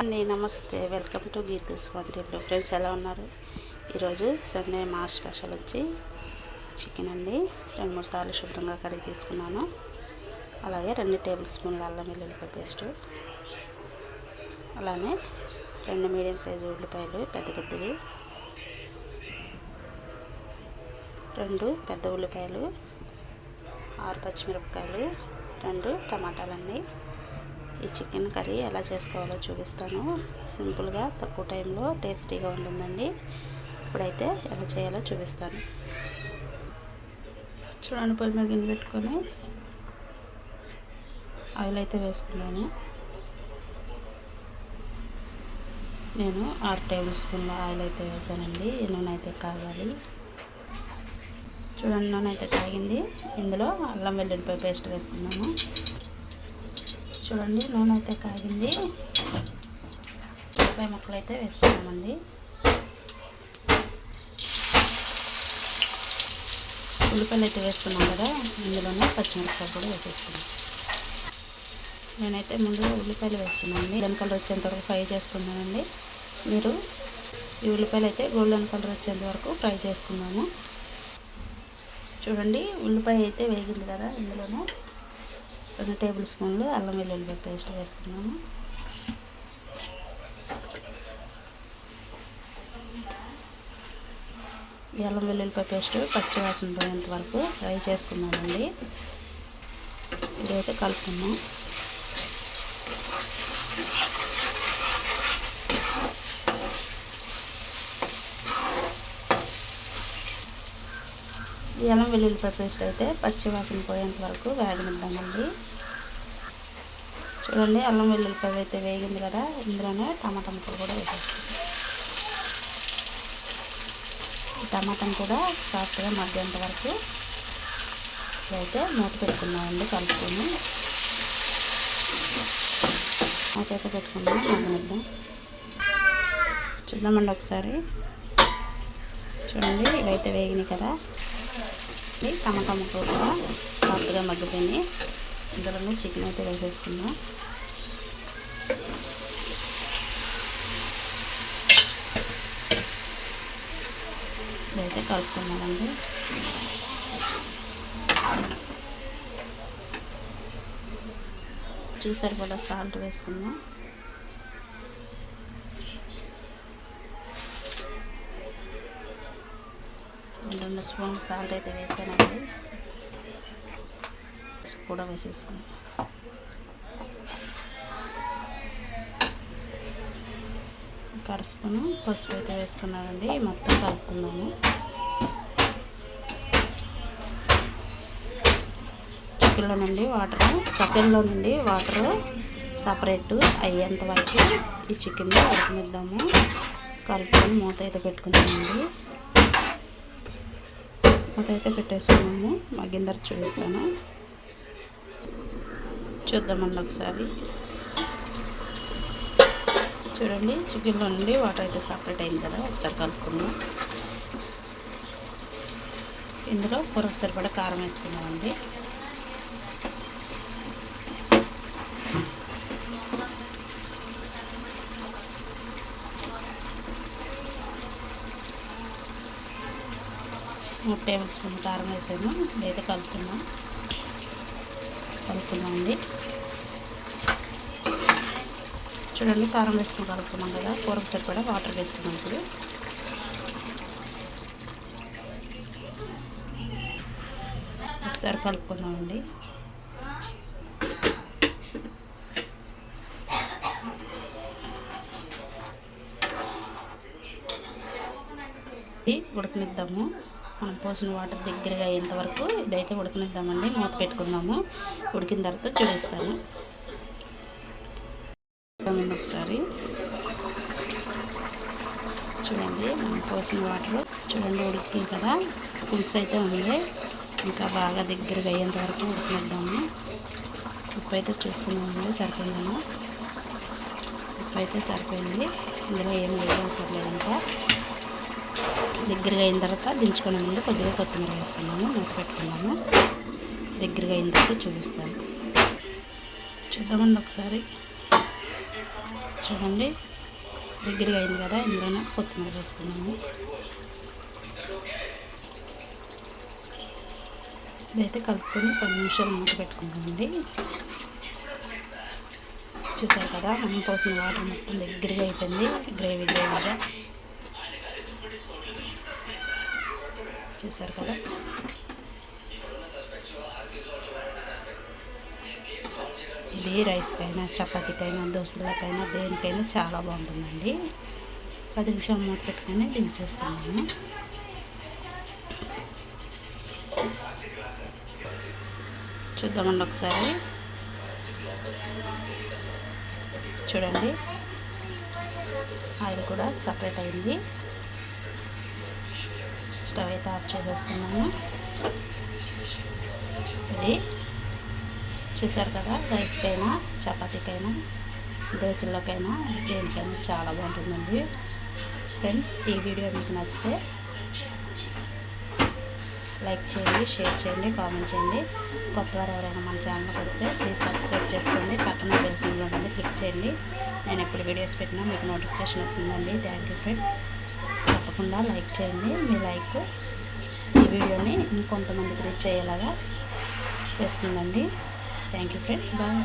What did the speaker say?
అండి నమస్తే welcome to Geethu's వంటిలో ఫ్రెండ్స్ ఎలా ఉన్నారు? ఈరోజు సండే మా స్పెషల్ వచ్చి చికెన్ అండి. రెండు మూడు సార్లు శుభ్రంగా కడిగి తీసుకున్నాను. అలాగే రెండు టేబుల్ స్పూన్ల అల్లం వెల్లుల్లిపాయ పేస్ట్ అలానే రెండు మీడియం సైజు ఉల్లిపాయలు పెద్ద పెద్దవి. రెండు పెద్ద ఉల్లిపాయలు ఆరు పచ్చిమిరపకాయలు రెండు టమాటాలండి ఈ చికెన్ కర్రీ ఎలా చేసుకోవాలో చూపిస్తాను. సింపుల్గా తక్కువ టైంలో టేస్టీగా ఉంటుందండి. ఇప్పుడైతే ఎలా చేయాలో చూపిస్తాను. చూడండి పొయ్యి మీద గిన్నె పెట్టుకొని ఆయిల్ అయితే వేసుకున్నాను. నేను ఆరు టేబుల్ స్పూన్ల ఆయిల్ అయితే వేసానండి. నూనె అయితే కాగాలి చూడండి నూనె అయితే కాగింది. ఇందులో అల్లం వెల్లుల్లిపాయ పేస్ట్ వేసుకున్నాను. చూడండి నూనె అయితే కాగింది. ఉల్లిపాయ ముక్కలు అయితే వేసుకున్నామండి. ఉల్లిపాయలు అయితే వేసుకున్నాం కదా ఇందులోనే పచ్చిమిరపకాయలు కూడా వేసేసుకున్నాం. నేనైతే ముందుగా ఉల్లిపాయలు వేసుకున్నాను గోల్డెన్ కలర్ వచ్చేంత వరకు ఫ్రై చేసుకున్నానండి. మీరు ఈ ఉల్లిపాయలు అయితే గోల్డెన్ కలర్ వచ్చేంత వరకు ఫ్రై చేసుకున్నాము. చూడండి ఉల్లిపాయ అయితే వేగింది కదా ఇందులోనే. రెండు టేబుల్ స్పూన్లు అల్లం వెల్లుల్లిపాయ పేస్ట్ వేసుకున్నాము. అల్లం వెల్లుల్లిపాయ పేస్ట్ పచ్చివాసన పోయేంత వరకు ఫ్రై చేసుకున్నామండి. ఇదైతే కలుపుకున్నాం ఈ అల్లం వెల్లుల్లిపాయ పేస్ట్ అయితే పచ్చి వాసన పోయేంత వరకు వేగనిద్దామండి చూడండి అల్లం వెల్లుల్లిపాయ అయితే వేగింది కదా ఇందులోనే టమాటా ముక్కలు కూడా వేసేస్తాం టమాటాను కూడా సాఫ్ట్గా మగ్గేంత వరకు అయితే మూత పెట్టుకున్నామండి కలుపుకొని. మూత అయితే పెట్టుకున్నాం మగ్గనిద్దాం. చూద్దామండి ఒకసారి. చూడండి ఇవైతే వేగినాయి కదా. ఈ టమాటా ముక్క కూడా సాఫ్ట్గా మగ్గిపోయినాయి. ఇందులో చికెన్ అయితే వేసేసుకుందాం. ఇదైతే కలుపుకున్నామండి చూసారు కూడా సాల్ట్ వేసుకుందాం. రెండు స్పూన్ సాల్ట్ అయితే వేసానండి. కూడా వేసేసుకున్నాం. ఒక స్పూను పసుపు అయితే వేసుకున్నానండి. మొత్తం కలుపుకుందాము. చికెన్లో నుండి వాటర్ సెకండ్లో నుండి వాటర్ సపరేట్ అయ్యేంత వరకు ఈ చికెన్ ఉడకనిద్దాము. కలుపుకొని మూత అయితే పెట్టుకుందామండి. మూత అయితే పెట్టేసుకున్నాము. మగ్గిందర చూపిస్తాను. చూద్దామండి ఒకసారి. చూడండి చికెన్లో నుండి వాటర్ అయితే సపరేట్ అయింది కదా ఒకసారి కలుపుకున్నాం ఇందులో కూరకు సరిపడా కారం వేసుకున్నామండి మూడు టేబుల్ స్పూన్ కారం వేసాను. ఇదైతే కలుపుతున్నాం. కలుపుతున్నామండి చూడండి కారం వేసుకుని కలుపుతున్నాం కదా. కూరకు సరిపడా వాటర్ వేసుకున్నాం ఇప్పుడు. ఒకసారి కలుపుకుందామండి ఉడకనిద్దాము. మనం పోసిన వాటర్ దగ్గరగా అయ్యేంతవరకు ఇదైతే ఉడకనిద్దామండి. మూత పెట్టుకుందాము. ఉడికిన తర్వాత చూపిస్తాను ఒకసారి. చూడండి మనం పోసిన వాటర్ చూడండి ఉడికింది కదా. పులుసు అయితే ఉంది. ఇంకా బాగా దగ్గరగా అయ్యేంతవరకు ఉడికిద్దాము ఉప్పు అయితే చూసుకున్నామండి సరిపోయిందాము ఉప్పు అయితే సరిపోయింది. ఇందులో ఏం లేదు అవసరం లేదంటే దగ్గరగా అయిన తర్వాత దించుకునే ముందు కొద్దిగా కొత్తిమీర వేసుకున్నాము మూత పెట్టుకున్నాము దగ్గరగా అయిన తర్వాత చూపిస్తాను. చూద్దామండి ఒకసారి. చూడండి. దగ్గరగా అయింది కదా ఇందులోనే కొత్తిమీర వేసుకున్నాము ఇదైతే కలుపుకొని పది నిమిషాలు మూత పెట్టుకుందామండి. చూసారు కదా మనం పోసిన వాటర్ మొత్తం దగ్గరగా అయిపోయింది గ్రేవీ గ్రేవీగా. చూసారు కదా. ఇది రైస్కైనా చపాతీకైనా దోశలకైనా దేనికైనా చాలా బాగుంటుందండి. పది నిమిషాలు మూత పెట్టుకొని దించేసుకున్నాము చూద్దామండి ఒకసారి. చూడండి. ఆయిల్ కూడా సపరేట్ అయింది. స్టవ్ అయితే ఆఫ్ చేసేసుకున్నాము. ఇది చూసారు కదా రైస్కైనా చపాతీకైనా దోశలకైనా దేనికైనా చాలా బాగుంటుందండి. ఫ్రెండ్స్ ఈ వీడియో మీకు నచ్చితే లైక్ చేయండి షేర్ చేయండి కామెంట్ చేయండి. కొత్త వారు ఎవరైనా మన ఛానల్కి వస్తే ప్లీజ్ సబ్స్క్రైబ్ చేసుకోండి. పక్కన బెల్సింగ్లో ఉండండి క్లిక్ చేయండి. నేను ఎప్పుడు వీడియోస్ పెట్టినా మీకు నోటిఫికేషన్ వస్తుందండి. Thank you friend. తప్పకుండా లైక్ చేయండి మీ లైక్ ఈ వీడియోని ఇంకొంతమందికి రీచ్ అయ్యేలాగా చేస్తుందండి. Thank you friends bye.